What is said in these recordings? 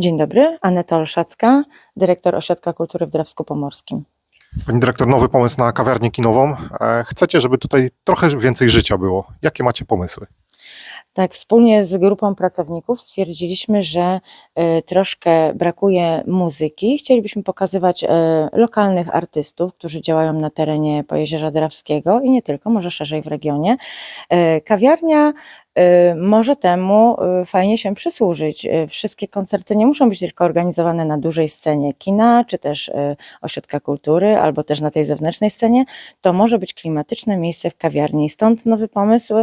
Dzień dobry, Aneta Olszacka, dyrektor Ośrodka Kultury w Drawsku Pomorskim. Pani dyrektor, nowy pomysł na kawiarnię kinową. E, Chcecie, żeby tutaj trochę więcej życia było. Jakie macie pomysły? Tak, wspólnie z grupą pracowników stwierdziliśmy, że e, troszkę brakuje muzyki. Chcielibyśmy pokazywać e, lokalnych artystów, którzy działają na terenie Pojezierza Drawskiego i nie tylko, może szerzej w regionie. Kawiarnia może temu e, fajnie się przysłużyć. E, Wszystkie koncerty nie muszą być tylko organizowane na dużej scenie kina, czy też ośrodka kultury, albo też na tej zewnętrznej scenie. To może być klimatyczne miejsce w kawiarni. Stąd nowy pomysł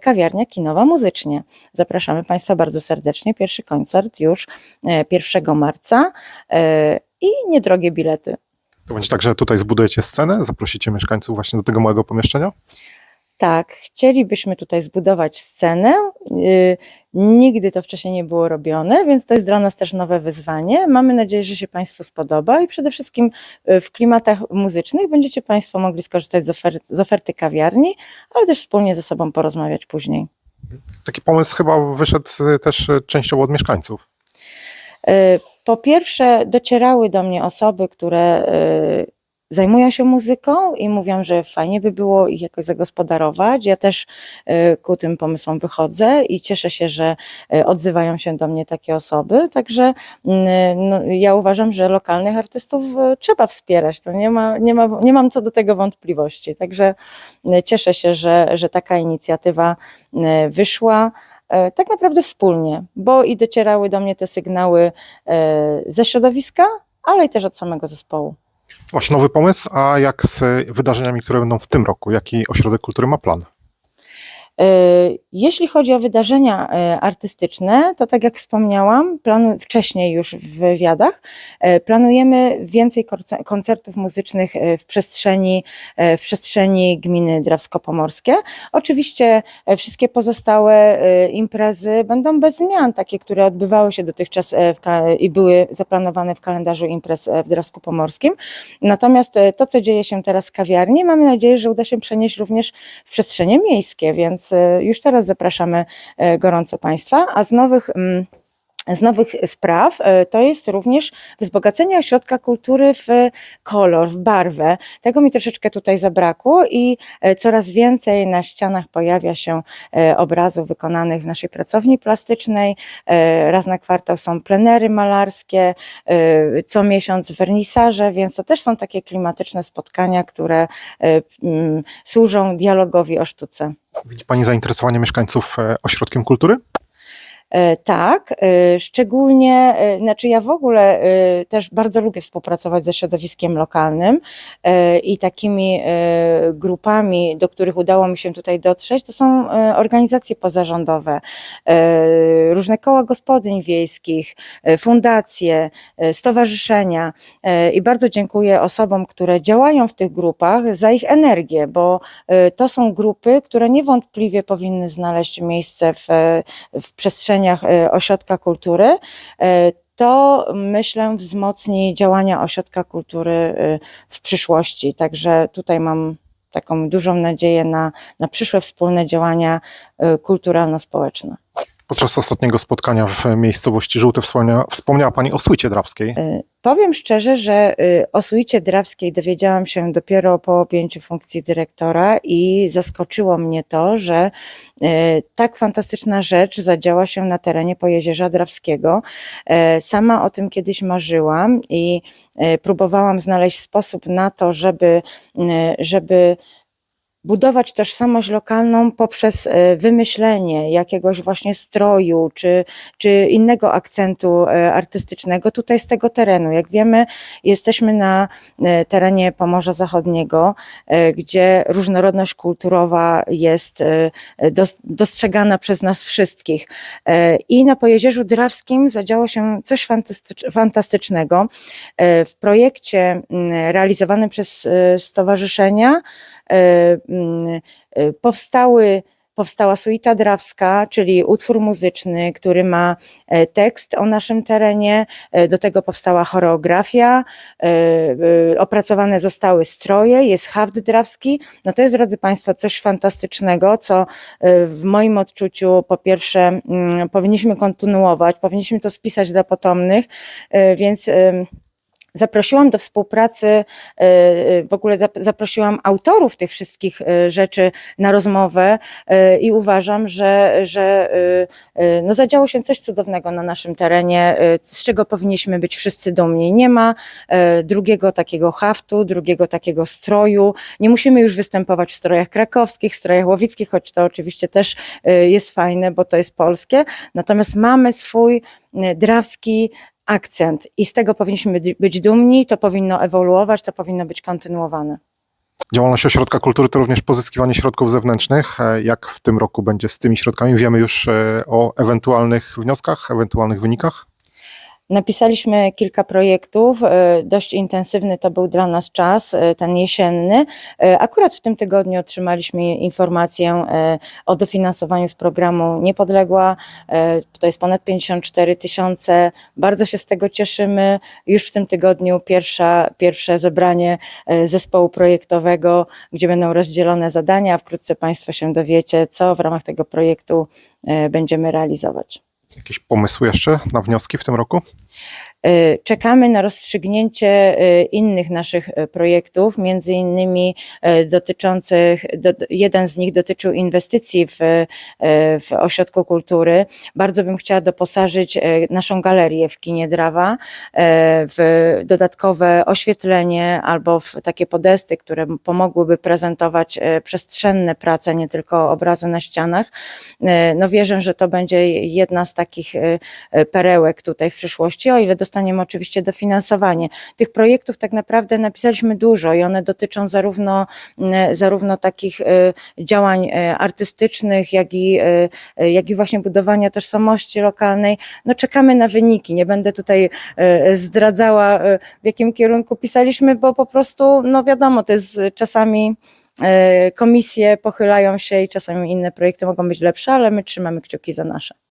kawiarnia kinowa muzycznie. Zapraszamy Państwa bardzo serdecznie. Pierwszy koncert już e, 1 marca i niedrogie bilety. To będzie tak, że tutaj zbudujecie scenę, zaprosicie mieszkańców właśnie do tego małego pomieszczenia? Tak, chcielibyśmy tutaj zbudować scenę. Yy, Nigdy to wcześniej nie było robione, więc to jest dla nas też nowe wyzwanie. Mamy nadzieję, że się Państwu spodoba i przede wszystkim yy, w klimatach muzycznych będziecie Państwo mogli skorzystać z oferty, z oferty kawiarni, ale też wspólnie ze sobą porozmawiać później. Taki pomysł chyba wyszedł też częściowo od mieszkańców. Y, Po pierwsze, docierały do mnie osoby, które y, zajmują się muzyką i mówią, że fajnie by było ich jakoś zagospodarować. Ja też y, ku tym pomysłom wychodzę i cieszę się, że y, odzywają się do mnie takie osoby. Także y, no, ja uważam, że lokalnych artystów trzeba wspierać. To nie, ma, nie, ma, nie mam co do tego wątpliwości. Także cieszę się, że, że taka inicjatywa wyszła tak naprawdę wspólnie, bo i docierały do mnie te sygnały ze środowiska, ale i też od samego zespołu. Właśnie nowy pomysł, a jak z wydarzeniami, które będą w tym roku? Jaki ośrodek kultury ma plan? E, Jeśli chodzi o wydarzenia e, artystyczne, to tak jak wspomniałam, planu, wcześniej już w wywiadach, e, planujemy więcej koncertów muzycznych w przestrzeni, w przestrzeni gminy Drawsko-Pomorskie. Oczywiście wszystkie pozostałe imprezy będą bez zmian, takie, które odbywały się dotychczas i były zaplanowane w kalendarzu imprez w Drawsku-Pomorskim. Natomiast e, to, co dzieje się teraz w kawiarni, mamy nadzieję, że uda się przenieść również w przestrzenie miejskie, więc e, już teraz zapraszamy e, gorąco Państwa. A z nowych. Z nowych spraw e, to jest również wzbogacenie ośrodka kultury w kolor, w barwę. Tego mi troszeczkę tutaj zabrakło i e, coraz więcej na ścianach pojawia się e, obrazów wykonanych w naszej pracowni plastycznej. Raz na kwartał są plenery malarskie, co miesiąc wernisaże, więc to też są takie klimatyczne spotkania, które mm, służą dialogowi o sztuce. Widzi Pani zainteresowanie mieszkańców ośrodkiem kultury? E, Tak, e, szczególnie, e, znaczy ja w ogóle też bardzo lubię współpracować ze środowiskiem lokalnym i takimi grupami, do których udało mi się tutaj dotrzeć, to są organizacje pozarządowe, różne koła gospodyń wiejskich, fundacje, stowarzyszenia i bardzo dziękuję osobom, które działają w tych grupach za ich energię, bo to są grupy, które niewątpliwie powinny znaleźć miejsce w w przestrzeniach e, ośrodka kultury, e, to myślę wzmocni działania ośrodka kultury e, w przyszłości. Także tutaj mam taką dużą nadzieję na, na przyszłe wspólne działania kulturalno-społeczne. Podczas ostatniego spotkania w miejscowości Żółte wspomniała, wspomniała Pani o Słycie Drawskiej. E, Powiem szczerze, że y, o suicie drawskiej dowiedziałam się dopiero po objęciu funkcji dyrektora i zaskoczyło mnie to, że y, tak fantastyczna rzecz zadziała się na terenie Pojezierza Drawskiego. Sama o tym kiedyś marzyłam i próbowałam znaleźć sposób na to, żeby, y, żeby budować tożsamość lokalną poprzez e, wymyślenie jakiegoś właśnie stroju czy, czy innego akcentu e, artystycznego tutaj z tego terenu. Jak wiemy, jesteśmy na e, terenie Pomorza Zachodniego, gdzie różnorodność kulturowa jest dos- dostrzegana przez nas wszystkich. I na Pojezierzu Drawskim zadziało się coś fantastycz- fantastycznego. W projekcie mm, realizowanym przez stowarzyszenia powstały powstała suita drawska, czyli utwór muzyczny, który ma e, tekst o naszym terenie. E, Do tego powstała choreografia, e, opracowane zostały stroje, jest haft drawski. No to jest, drodzy Państwo, coś fantastycznego, co w moim odczuciu po pierwsze mm, powinniśmy kontynuować, powinniśmy to spisać dla potomnych, więc Zaprosiłam do współpracy, e, e, w ogóle zap- zaprosiłam autorów tych wszystkich e, rzeczy na rozmowę i uważam, że, że no zadziało się coś cudownego na naszym terenie, z czego powinniśmy być wszyscy dumni. Nie ma drugiego takiego haftu, drugiego takiego stroju. Nie musimy już występować w strojach krakowskich, strojach łowickich, choć to oczywiście też jest fajne, bo to jest polskie. Natomiast mamy swój drawski akcent i z tego powinniśmy być- dumni, to powinno ewoluować, to powinno być kontynuowane. Działalność Ośrodka Kultury to również pozyskiwanie środków zewnętrznych. E, Jak w tym roku będzie z tymi środkami? Wiemy już e, o ewentualnych wnioskach, ewentualnych wynikach? Napisaliśmy kilka projektów, e, dość intensywny to był dla nas czas, e, ten jesienny. E, Akurat w tym tygodniu otrzymaliśmy informację o dofinansowaniu z programu Niepodległa. To jest ponad 54 tysiące. Bardzo się z tego cieszymy. Już w tym tygodniu pierwsza, pierwsze zebranie zespołu projektowego, gdzie będą rozdzielone zadania. Wkrótce Państwo się dowiecie, co w ramach tego projektu będziemy realizować. Jakieś pomysły jeszcze na wnioski w tym roku? Y, Czekamy na rozstrzygnięcie y, innych naszych y, projektów, między innymi dotyczących, do, jeden z nich dotyczył inwestycji w, w ośrodku kultury. Bardzo bym chciała doposażyć naszą galerię w kinie Drawa w dodatkowe oświetlenie albo w takie podesty, które pomogłyby prezentować przestrzenne prace, nie tylko obrazy na ścianach. No wierzę, że to będzie jedna z takich perełek tutaj w przyszłości, o ile dostaniemy oczywiście dofinansowanie. Tych projektów tak naprawdę napisaliśmy dużo i one dotyczą zarówno, mm, zarówno takich y, działań y, artystycznych, jak i, y, jak i właśnie budowania tożsamości lokalnej. No czekamy na wyniki. Nie będę tutaj zdradzała, w jakim kierunku pisaliśmy, bo po prostu, no wiadomo, to jest czasami komisje pochylają się i czasami inne projekty mogą być lepsze, ale my trzymamy kciuki za nasze.